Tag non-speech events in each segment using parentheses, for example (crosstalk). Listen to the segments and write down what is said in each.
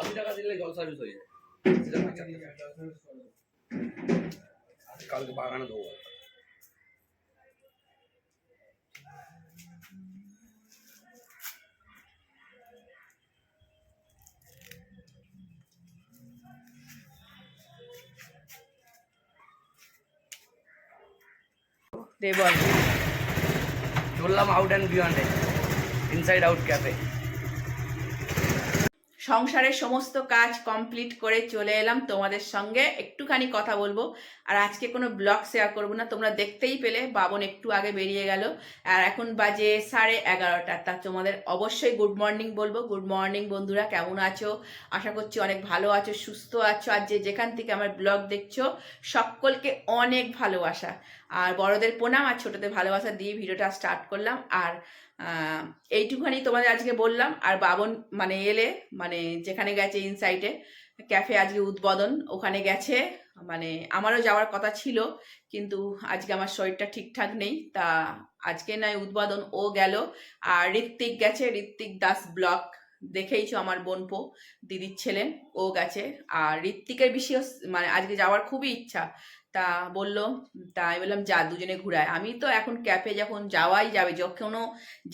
আশি টাকা দিলে জল সার্ভিস হয়ে যায় వాళ్ళకి బాగా ఆనందం they were Tullam Out and Beyond. It, Inside Out Cafe. সংসারের সমস্ত কাজ কমপ্লিট করে চলে এলাম তোমাদের সঙ্গে। একটুখানি কথা বলব। আর আজকে কোনো ব্লগ শেয়ার করব না। তোমরা দেখতেই পেলে, বাবন একটু আগে বেরিয়ে গেল। আর এখন বাজে সাড়ে এগারোটা। তা তোমাদের অবশ্যই গুড মর্নিং বলব। গুড মর্নিং বন্ধুরা, কেমন আছো? আশা করছি অনেক ভালো আছো, সুস্থ আছো। আর যে যেখান থেকে আমার ব্লগ দেখছ, সকলকে অনেক ভালোবাসা। আর বড়দের প্রণাম আর ছোটদের ভালোবাসা দিয়ে ভিডিওটা স্টার্ট করলাম। আর এইটুখানি তোমাদের আজকে বললাম। আর বাবন মানে এলে মানে যেখানে গেছে ইনসাইটে ক্যাফে আজকে উদ্বোধন, ওখানে গেছে। মানে আমারও যাওয়ার কথা ছিল, কিন্তু আজকে আমার শরীরটা ঠিকঠাক নেই, তা আজকে নয়, উদ্বোধন, ও গেল। আর ঋত্বিক গেছে, ঋত্বিক দাস ব্লক। দেখেইছো আমার বোনপো, দিদির ছেলে, ও গেছে। আর ঋত্বিকের বিশেষ মানে আজকে যাওয়ার খুবই ইচ্ছা। তা বলল, তা আমি বললাম, যা, দুজনে ঘুরায়। আমি তো এখন ক্যাফে যখন যাওয়াই যাবে যখন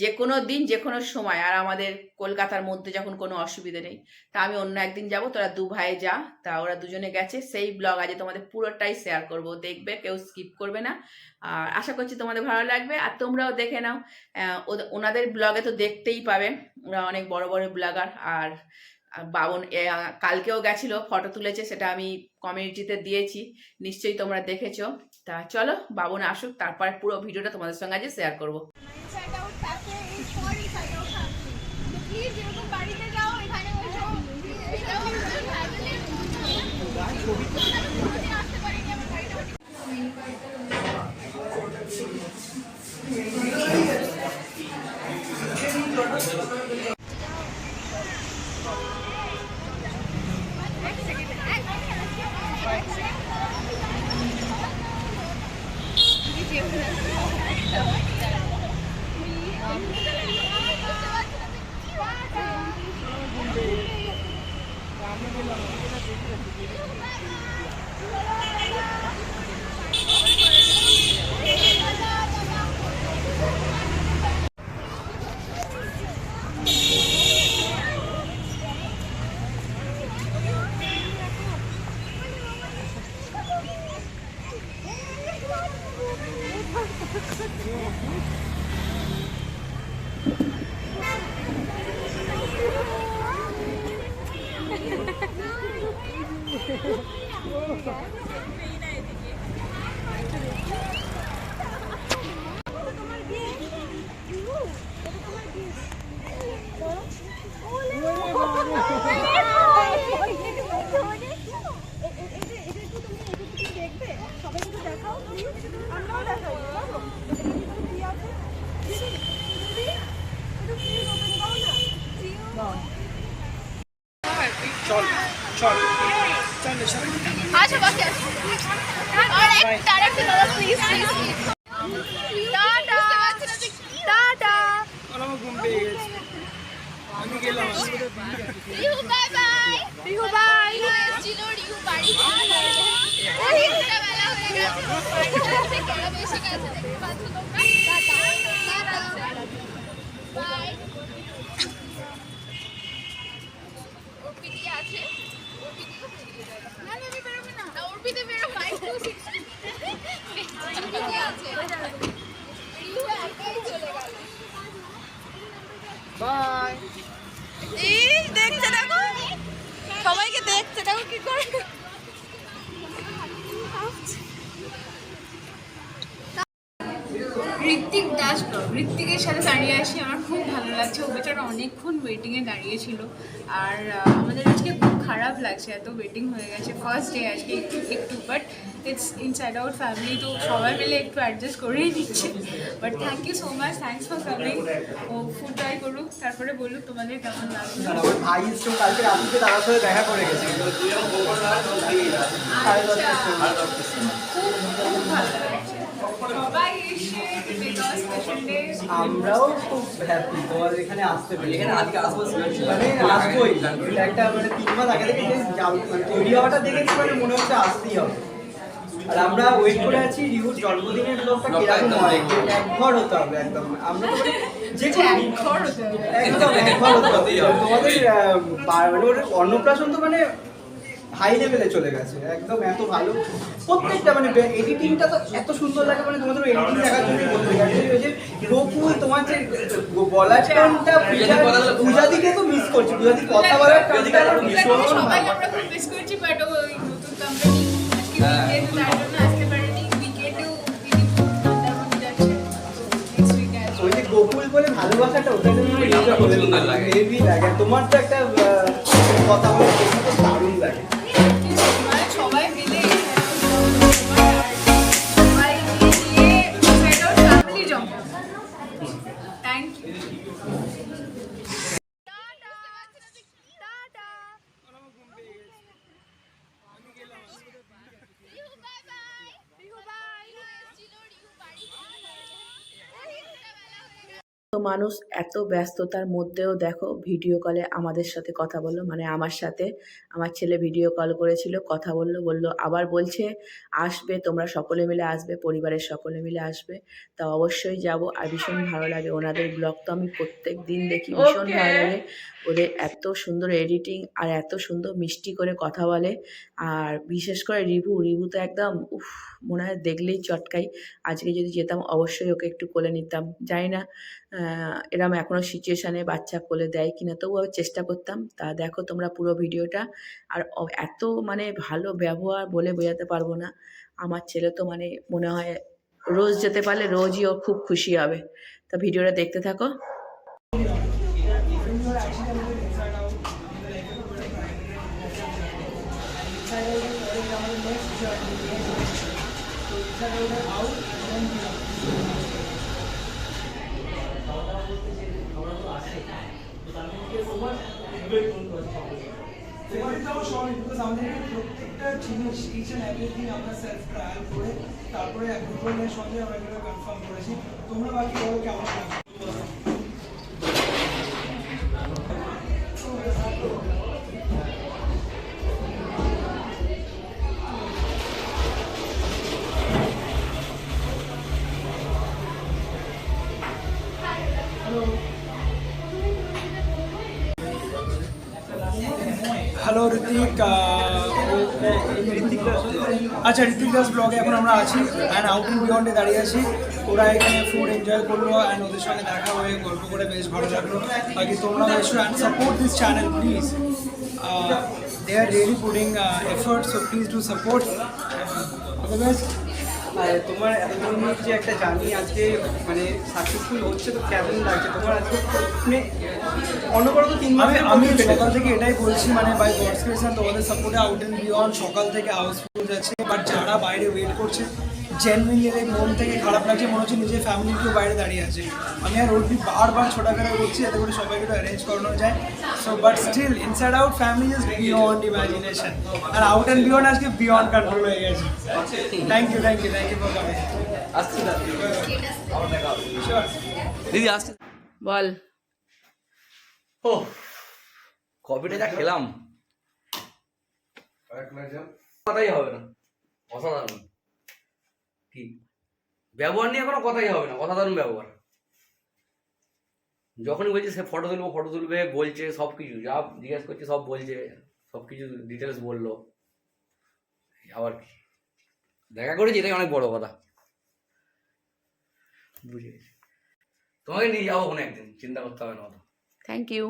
যে কোনো দিন যে কোনো সময়, আর আমাদের কলকাতার মধ্যে যখন কোনো অসুবিধে নেই, তা আমি অন্য একদিন যাব, তোরা দু ভাই যা, তা ওরা দুজনে গেছে, সেই ব্লগ আজকে তোমাদের পুরোটাই শেয়ার করব, দেখবে, কেউ স্কিপ করবে না, আর আশা করছি তোমাদের ভালো লাগবে, আর তোমরাও দেখে নাও ওনাদের ব্লগে তো দেখতেই পাবে, ওরা অনেক বড় বড় ব্লগার আর বাবন কালকেও গেছিল ফটো তুলেছে, সেটা আমি কমিউনিটিতে দিয়েছি, নিশ্চয়ই তোমরা দেখেছ। তা চলো, বাবন আসুক, তারপরে পুরো ভিডিওটা তোমাদের সঙ্গে আজ শেয়ার করব। Inside Out Cafe is for Inside Out Family. তো please যেরকম বাড়িতে যাও এখানে এসো এটাও আমাদের family-র মতো। আমি কোনোদিন আসতে পারিনি আমার বাড়িটা আচ্ছা (laughs) বাকি আছে। আর একটা আরেকটা দাদা please please tata tata. Rihu bye bye Rihu bye ছিল রিহু বাড়ি ওই একটা বেলা হয়ে গেছে বাড়ি কেন বেশি গেছে দেখতে পাচ্ছ তোমরা টাটা বাই অর্পিতি আছে। অর্পিতি না না আমি বেরোবে না। না অর্পিতি বেরোবে না। অর্পিতি আছে। রিহু একাই চলে গেল। এই দেখছে দেখো। সবাইকে দেখছে। দেখো কি করে। ঋত্বিক দাস ঋত্বিকের সাথে দাঁড়িয়ে আসি আমার খুব ভালো লাগছে। ও বেচারা অনেকক্ষণ ওয়েটিংয়ে দাঁড়িয়েছিল আর আমাদের আজকে খুব খারাপ লাগছে এত ওয়েটিং হয়ে গেছে। ফার্স্ট ডে আজকে একটু একটু but it's inside out family তো সবাই মিলে একটু অ্যাডজাস্ট করেই নিচ্ছে। But thank you so much thanks for coming O food try করুক তারপরে বলুক তোমাদের কেমন লাগল দেখা করে গেছে। আচ্ছা খুব খুব ভালো লাগছে। সবাই এসে বিকজ স্পেশাল ডে আমরাও খুব হ্যাপি তোমাদের এখানে আসতে পেরে এখানে আজকে আসব মানে আসবোই। একটা মানে তিন মাস আগে থেকে যে মানে তৈরি হওয়াটা দেখেছি মানে মনে হচ্ছে আসতেই হবে। আর আমরা ওয়েট করে আছি রিহুর জন্মদিনের ব্লগটা কীরকম হয়। একঘর হতে হবে একদম। আমরা তো মানে যে হতে হবে। একদম একঘর হতে হবে। তোমাদের মানে অন্নপ্রাশন তো মানে হাই লেভেলে চলে গেছে একদম এত ভালো। প্রত্যেকটা মানে এডিটিংটা তো এত সুন্দর লাগে মানে তোমাদের এডিটিং দেখার জন্য বলতে গেছে ওই যে গোকুল তোমার যে টানটা পূজা দিকে তো মিস করছি পূজা দিকে কথা বলার টানটা ভীষণ সবাই আমরা খুব মিস করছি বাট ওই নতুন কোম্পানি আজকে উইকেন্ড তার জন্য আসতে পারেনি। উইকেন্ডেও তিনি মন্দারমণি যাচ্ছে। নেক্সট উইকে ওই যে গোকুল বলে ভালোবাসাটা ওটা সুন্দর লাগে। হেভি লাগে তোমার তো একটা কথা বলে thank you Rihu bye bye Rihu bye ছিল রিহু বাড়ি বেলা হয়ে গেছে তো মানুষ এত ব্যস্ততার মধ্যেও দেখো ভিডিও কলে আমাদের সাথে কথা বলল মানে আমার সাথে আমার ছেলে ভিডিও কল করেছিল কথা বলল বলল আবার বলছে আসবে তোমরা সকলে মিলে আসবে পরিবারের সকলে মিলে আসবে তা অবশ্যই যাব। আর ভীষণ ভালো লাগে ওনাদের ব্লগ তো আমি প্রত্যেক দিন দেখি ভীষণ ভালো লাগে। ওদের এত সুন্দর এডিটিং আর এত সুন্দর মিষ্টি করে কথা বলে আর বিশেষ করে রিভু রিভু তো একদম উফ মনে হয় দেখলেই চটকাই। আজকে যদি যেতাম অবশ্যই ওকে একটু কোলে নিতাম জানি না এরম এখনও সিচুয়েশানে বাচ্চা কোলে দেয় কিনা তবুও চেষ্টা করতাম। তা দেখো তোমরা পুরো ভিডিওটা। আর এত মানে ভালো ব্যবহার বলে বোঝাতে পারব না। আমার ছেলে তো মানে মনে হয় রোজ যেতে পারলে রোজই ও খুব খুশি হবে। তা ভিডিওটা দেখতে থাকো। তোমাদেরটাও আমাদের প্রত্যেকটা জিনিস ইচ অ্যান্ড এভরিথিং আমরা সেলফ ট্রায়াল করে, তারপরে এক অ্যাপ্রুভালের সঙ্গে আমরা এগুলো কনফার্ম করেছি। তোমরা বাকি বলো কেমন হ্যালো ঋতিক। আচ্ছা ঋতিক দাস ব্লগে এখন আমরা আছি অ্যান্ড আউটিং বিয়ন্ডে দাঁড়িয়ে আছি। ওরা এখানে ফুড এনজয় করল অ্যান্ড ওদের সঙ্গে দেখা হয়ে গল্প করে বেশ ভালো লাগল। বাকি তোমরা এসো and support this channel please they are really putting effort so please to support otherwise আর তোমার এতদিনের যে একটা জার্নি আজকে মানে সাকসেসফুল হচ্ছে তো কেমন লাগছে? তোমার আজকে মানে অনবরত তিন মাসে আমি সকাল থেকে এটাই বলছি মানে বাই গডস তোমাদের সাপোর্টে আউট অ্যান্ড বিয়ন্ড সকাল থেকে হাউসফুল যাচ্ছে বাট যারা বাইরে ওয়েট করছে জেনুইনলি মন থেকে খারাপ লাগছে মনে হচ্ছে নিজের ফ্যামিলি কেউ বাইরে দাঁড়িয়ে আছে। আমি আর ওর বারবার ছোটাফেরা করছি যাতে করে সবাইকে একটু অ্যারেঞ্জ করানো যায়। So but still inside out family is beyond imagination R out and beyond আজকে বিয়ন্ড কন্ট্রোল হয়ে গেছে। Thank you thank you thank you for coming দিদি আসছি। বল। ও কফিটা যা খেলাম। কথাই হবে না। অসাধারণ। কি? ব্যবহার নিয়ে কোনো কথাই হবে না অসাধারণ ব্যবহার। যখনই বলছে সে ফটো তুলবো ফটো তুলবে, বলছে সব কিছু যা জিজ্ঞেস করছে সব বলছে সব কিছু ডিটেলস বলল। আবার দেখা করেছি, এটাই অনেক বড় কথা। বুঝে গেছি। তোমাকে নিয়ে যাব কোনো একদিন, চিন্তা করতে হবে না অত। Thank you